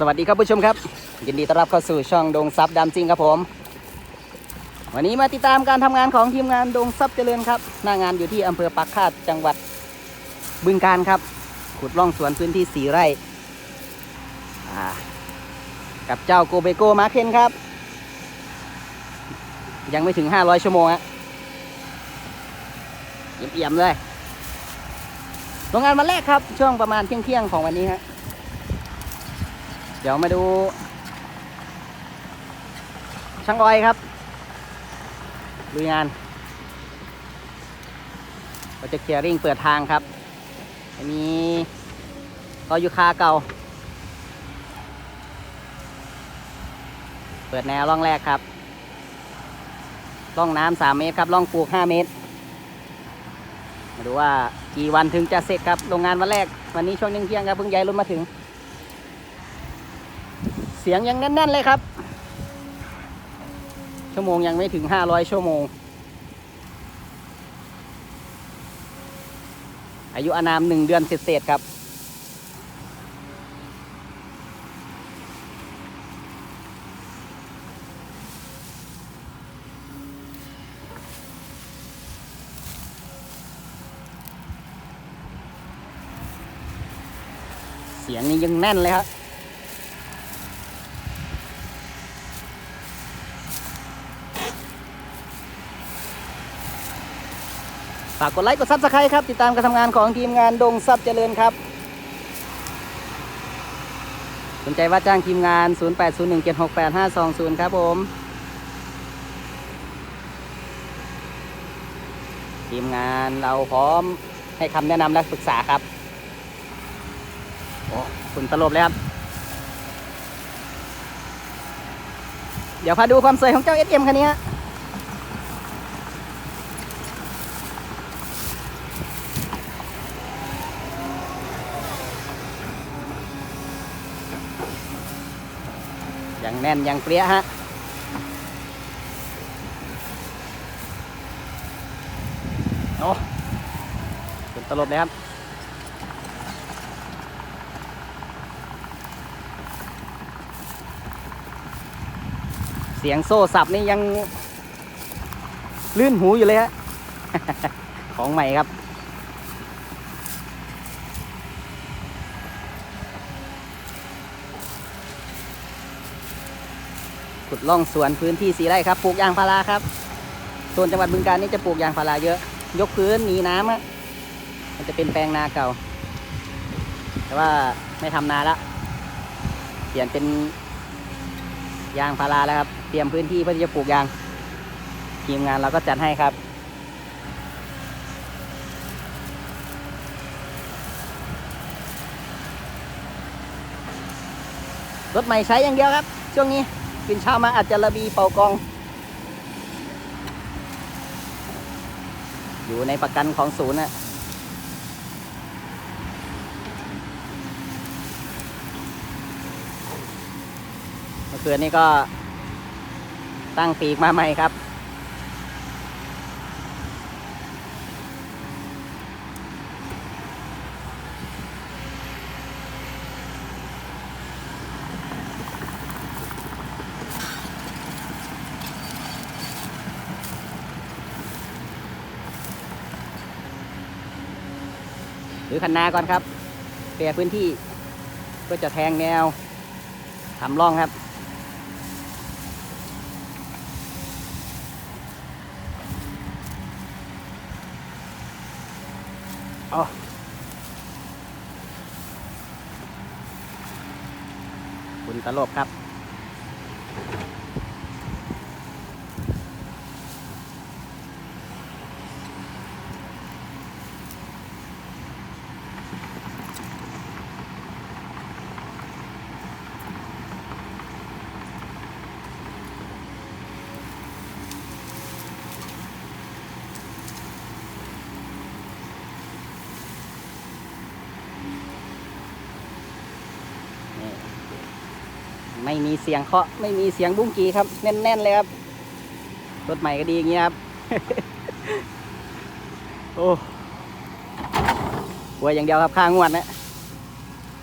สวัสดีครับผู้ชมครับ ยินดีต้อนรับเข้าสู่ช่องดงซับดำจริงครับผม วันนี้มาติดตามการทำงานของทีมงานดงซับเจริญครับ หน้างานอยู่ที่อำเภอปักคาดจังหวัดบึงการครับ ขุดร่องสวนพื้นที่สีไร่กับเจ้าโกเบโกมาเคนครับ ยังไม่ถึง 500 ชั่วโมงฮะเยี่ยมๆเลยโรงงานวันแรกครับ ช่วงประมาณเที่ยงๆของวันนี้ฮะเดี๋ยวมาดู ช่างออยครับลุยงานเราจะเคลียร์ริ่งเปิดทางครับ อันนี้ก็อยู่คาเก่า เปิดแนวร่องแรกครับ ร่องน้ำสามเมตรครับ ร่องปลูกห้าเมตร มาดูว่ากี่วันถึงจะเสร็จครับ โรงงานวันแรก วันนี้ช่วงเที่ยงครับเพิ่งย้ายรถมาถึง สียงยังแน่นๆเลยครับ ชั่วโมงยังไม่ถึง 500 ชั่วโมง อายุอานามหนึ่งเดือนเศษๆครับ เสียงนี่ยังแน่นเลยครับ ฝากกดไลค์กดซับสไครต์ครับ ติดตามการทำงานของทีมงานดงซับเจริญครับ สนใจว่าจ้างทีมงาน 0801768520 ครับผม ทีมงานเราพร้อมให้คำแนะนำและปรึกษาครับโอ้คุณตลบเลยครับ เดี๋ยวพาดูความสวยของเจ้า SM คันนี้ ย่างแน่นย่างเปรี้ยฮะโอ้เป็นตลบเลยครับเสียงโซ่สับนี่ยังลื่นหูอยู่เลยฮะ ของใหม่ครับ ขุดล่องสวนพื้นที่สีไร่ครับปลูกยางพาราครับส่วนจังหวัดบึงกาฬนี่จะปลูกยางพาราเยอะ ยกพื้นหนีน้ำอะมันจะเป็นแปลงนาเก่า แต่ว่าไม่ทำนาล้วเปลี่ยนเป็นยางพาราแล้วครับ เตรียมพื้นที่เพื่อที่จะปลูกยางทีมงานเราก็จัดให้ครับรถใหม่ใช้อย่างเดียวครับ ช่วงนี้ กินเช้ามาอาจจะระบีเป่ากอง อยู่ในประกันของศูนย์น่ะเมื่อคืนนี้ก็ตั้งปีกมาใหม่ครับ หรือคันนาก่อนครับเปลี่ยพื้นที่ก็จะแทงแนวทำร่องครับอ๋อคุณตลบครับ ไม่มีเสียงเคาะไม่มีเสียงบุ้งกีครับ แน่นๆเลยครับ รถใหม่ก็ดีอย่างเงี้ยครับ โอ้กลัวอย่างเดียวครับค่างวดนะ